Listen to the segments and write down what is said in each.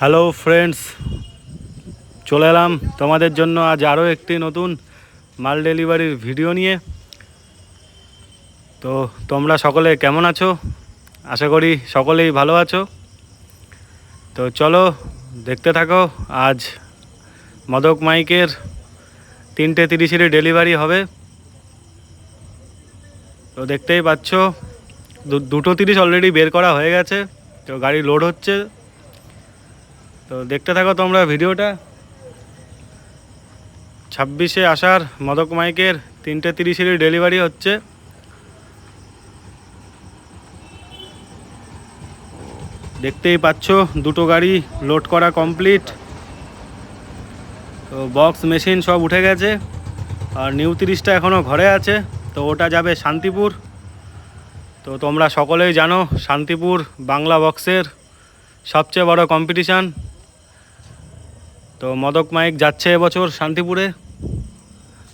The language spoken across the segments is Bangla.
হ্যালো ফ্রেন্ডস চলে এলাম তোমাদের জন্য আজ আরও একটি নতুন মাল ডেলিভারির ভিডিও নিয়ে। তো তোমরা সকলে কেমন আছো? আশা করি সকলেই ভালো আছো। তো চলো দেখতে থাকো, আজ মদক মাইকের তিনটে তিরিশের ডেলিভারি হবে। তো দেখতেই পাচ্ছ দুটো তিরিশ অলরেডি বের করা হয়ে গেছে, তো গাড়ি লোড হচ্ছে। তো দেখতে থাকো তোমরা ভিডিওটা। ছাব্বিশে আসার মদক মাইকের তিনটে তিরিশেরই ডেলিভারি হচ্ছে। দেখতেই পাচ্ছ, দুটো গাড়ি লোড করা কমপ্লিট তো বক্স মেশিন সব উঠে গেছে। আর নিউ তিরিশটা এখনও ঘরে আছে। তো ওটা যাবে শান্তিপুর। তো তোমরা সকলেই জানো, শান্তিপুর বাংলা বক্সের সবচেয়ে বড় কম্পিটিশান তো মদক মাইক যাচ্ছে এবছর শান্তিপুরে।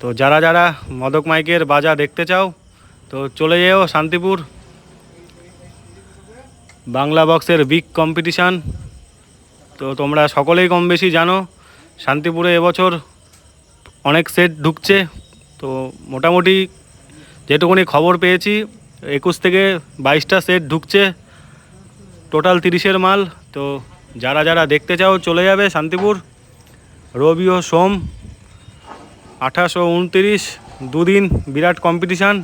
তো যারা যারা মদক মাইকের বাজা দেখতে চাও, তো চলে যেও শান্তিপুর। বাংলা বক্সের বিগ কম্পিটিশান। তো তোমরা সকলেই কম বেশি জানো, শান্তিপুরে এবছর অনেক সেট ঢুকছে। তো মোটামুটি যেটুকুনি খবর পেয়েছি, একুশ থেকে বাইশটা সেট ঢুকছে। টোটাল তিরিশের মাল। তো যারা যারা দেখতে চাও, চলে যাবে শান্তিপুর। রবি ও সোম, আঠাশ ও উনতিরিশ, দুদিন বিরাট কম্পিটিশান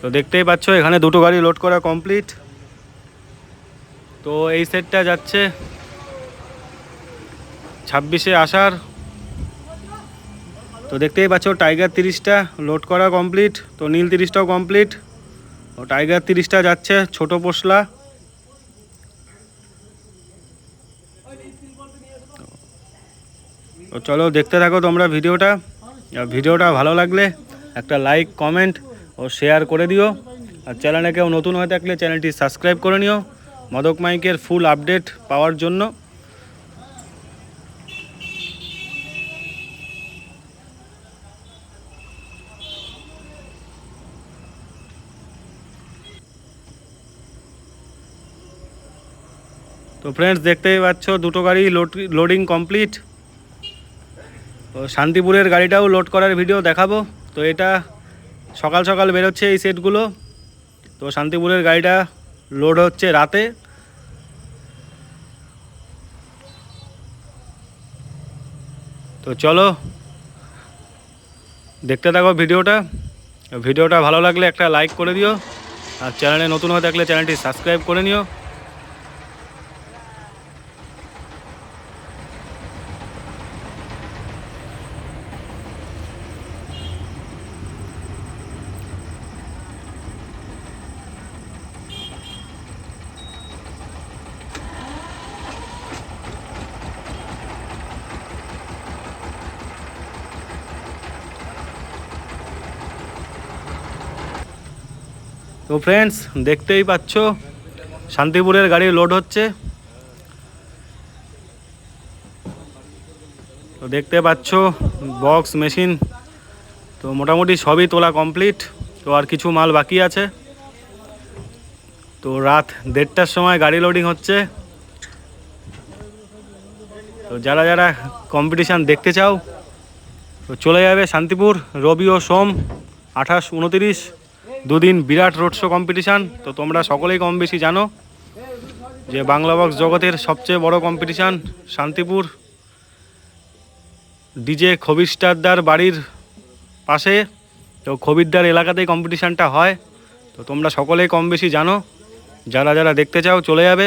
তো দেখতেই পাচ্ছ, এখানে দুটো গাড়ি লোড করা কমপ্লিট তো এই সেটটা যাচ্ছে ছাব্বিশে আসার তো দেখতেই পাচ্ছ টাইগার তিরিশটা লোড করা কমপ্লিট তো নীল তিরিশটাও কমপ্লিট ও টাইগার তিরিশটা যাচ্ছে, ছোট পোশলা তো চলো দেখতে থাকো তোমরা ভিডিওটা। ভিডিওটা ভালো লাগলে একটা লাইক কমেন্ট ও শেয়ার করে দিও। আর চ্যানেলে কেউ নতুন হয়ে থাকলে চ্যানেলটি সাবস্ক্রাইব করে নিও। মদক মাইকের ফুল আপডেট পাওয়ার জন্য। তো ফ্রেন্ডস দেখতেই পাচ্ছ দুটো গাড়ি লোড লোডিং কমপ্লিট তো শান্তিপুরের গাড়িটাও লোড করার ভিডিও দেখাবো। তো এটা সকাল সকাল বেরোচ্ছে এই সেটগুলো তো শান্তিপুরের গাড়িটা লোড হচ্ছে রাতে। তো চলো, দেখতে থাকো ভিডিওটা। ভিডিওটা ভালো লাগলে একটা লাইক করে দিও। আর চ্যানেলে নতুন হয়ে থাকলে চ্যানেলটি সাবস্ক্রাইব করে নিও। তো ফ্রেন্ডস দেখতেই পাচ্ছ, শান্তিপুরের গাড়ি লোড হচ্ছে। তো দেখতে পাচ্ছ বক্স মেশিন তো মোটামুটি সবই তোলা কমপ্লিট তো আর কিছু মাল বাকি আছে। তো রাত দেড়টার সময় গাড়ি লোডিং হচ্ছে। তো যারা যারা কম্পিটিশান দেখতে চাও, তো চলে যাবে শান্তিপুর, রবি ও সোম, আঠাশ, উনতিরিশ। দুদিন বিরাট রোড শো কম্পিটিশান তো তোমরা সকলেই কম বেশি জানো যে বাংলা বক্স জগতের সবচেয়ে বড় কম্পিটিশান শান্তিপুর। ডিজে খবিস্টারদার বাড়ির পাশে, তো খবিরদার এলাকাতেই কম্পিটিশানটা হয়, তো তোমরা সকলেই কম বেশি জানো। যারা যারা দেখতে চাও চলে যাবে।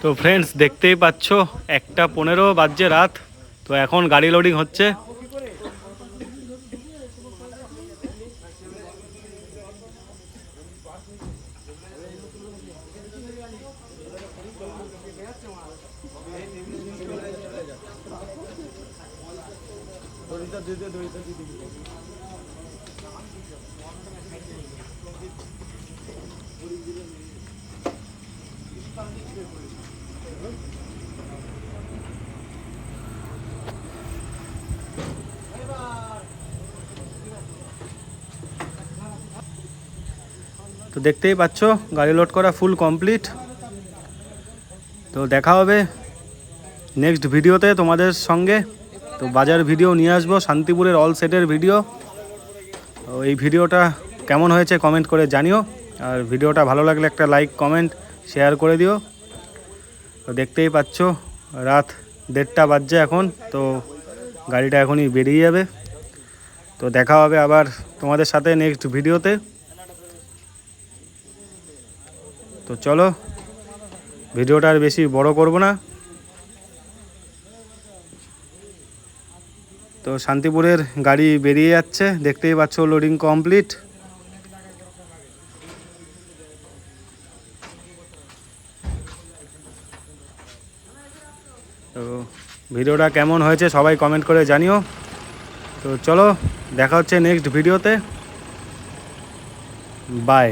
তো ফ্রেন্ডস দেখতেই পাচ্ছ একটা পনেরো বাজছে রাত। তো এখন গাড়ি লোডিং হচ্ছে। তো দেখতেই পাচ্ছ, গাড়ি লোড করা ফুল কমপ্লিট তো দেখা হবে নেক্সট ভিডিওতে তোমাদের সঙ্গে। তো বাজার ভিডিও নিয়ে আসব, শান্তিপুরের অল সেটের ভিডিও তো এই ভিডিওটা কেমন হয়েছে কমেন্ট করে জানিও। আর ভিডিওটা ভালো লাগলে একটা লাইক কমেন্ট শেয়ার করে দিও। তো দেখতেই পাচ্ছ, রাত দেড়টা বাজছে এখন, তো গাড়িটা এখনই বেরিয়ে যাবে। তো দেখা হবে আবার তোমাদের সাথে নেক্সট ভিডিওতে। তো চলো, ভিডিওটা আর বেশি বড় করব না। তো শান্তিপুরের গাড়ি বেরিয়ে যাচ্ছে, দেখতেই পাচ্ছ লোডিং কমপ্লিট তো ভিডিওটা কেমন হয়েছে সবাই কমেন্ট করে জানিও। তো চলো, দেখা হচ্ছে নেক্সট ভিডিওতে। বাই